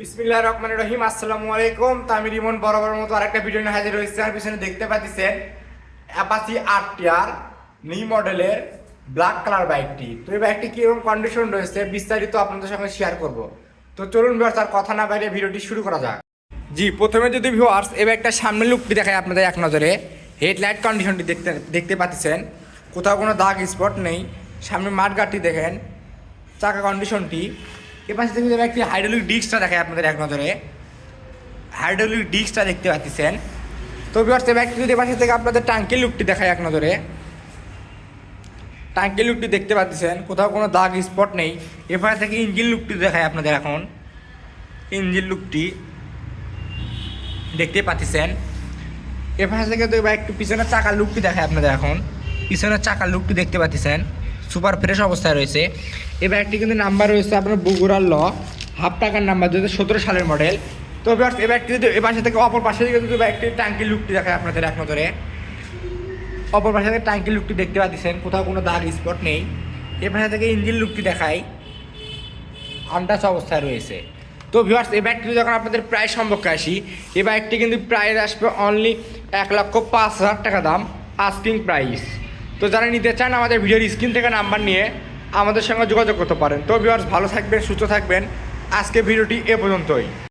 বিসমিল্লাহ রহমান রহিম, আসসালামু আলাইকুম। তো আমি রিমন বরাবর মতো আরেকটা ভিডিও নিয়ে হাজির হয়েছে। আর পিছনে দেখতে পাচ্ছেন অ্যাপাসি টিয়ার নিউ মডেলের ব্ল্যাক কালার বাইকটি তো এই বাইকটি কীরকম কন্ডিশন রয়েছে, বিস্তারিত আপনাদের সঙ্গে শেয়ার করব। তো চলুন ভিউয়ার্স আর কথা না বাইরে ভিডিওটি শুরু করা যাক। জি, প্রথমে যদি ভিউয়ার্স এই বাইকটার সামনের লুকটি দেখায় আপনাদের এক নজরে। হেডলাইট কন্ডিশনটি দেখতে দেখতে পাচ্ছেন। কোথাও কোনো দাগ স্পট নেই। সামনে মাঠগাটটি দেখেন। চাকা কন্ডিশনটি এ পাশে থেকে একটি হাইড্রোলিক ডিস্কটা দেখায় আপনাদের এক নজরে। হাইড্রোলিক ডিস্কটা দেখতে পাচ্ছেন। তো এবার একটু যদি পাশে থেকে আপনাদের টাঙ্কির লুকটি দেখায় এক নজরে। টাঙ্কির লুকটি দেখতে পাচ্ছেন, কোথাও কোনো দাগ স্পট নেই। এপাশে থেকে ইঞ্জিন লুকটি দেখায় আপনাদের এখন। ইঞ্জিন লুকটি দেখতে পাচ্ছেন। এপাশে থেকে তো একটু পিছনের চাকার লুকটি দেখায় আপনাদের এখন। পিছনের চাকার লুকটি দেখতে পাচ্ছেন। সুপার ফ্রেশ অবস্থায় রয়েছে। এবার একটি কিন্তু নাম্বার রয়েছে আপনার বগুড়ার ল, হাফ টাকার নাম্বার দু সতেরো সালের মডেল তো এবার এবার একটি যদি এ পাশে থেকে অপর পাশে থেকে এবার একটি ট্যাঙ্কির লুকটি দেখায় আপনাদের এক নজরে। অপর পাশে থেকে ট্যাঙ্কির লুকটি দেখতে পাচ্ছেন, কোথাও কোনো দাগ স্পট নেই। এ পাশে থেকে ইঞ্জিন লুকটি দেখায় আন্দাজ অবস্থায় রয়েছে। তো ভিউয়ার্স এই বাইকটি যখন আপনাদের প্রায় সম্পর্কে আসি এই বাইকটি কিন্তু প্রাইস আসবে অনলি এক লক্ষ পাঁচ হাজার টাকা দাম আস্কিং প্রাইস তো যারা নিতে চান আমাদের ভিডিওর স্ক্রিন থেকে নাম্বার নিয়ে আমাদের সঙ্গে যোগাযোগ করতে পারেন। তো ভিউয়ার্স ভালো থাকবেন, সুস্থ থাকবেন। আজকে ভিডিওটি এ পর্যন্তই।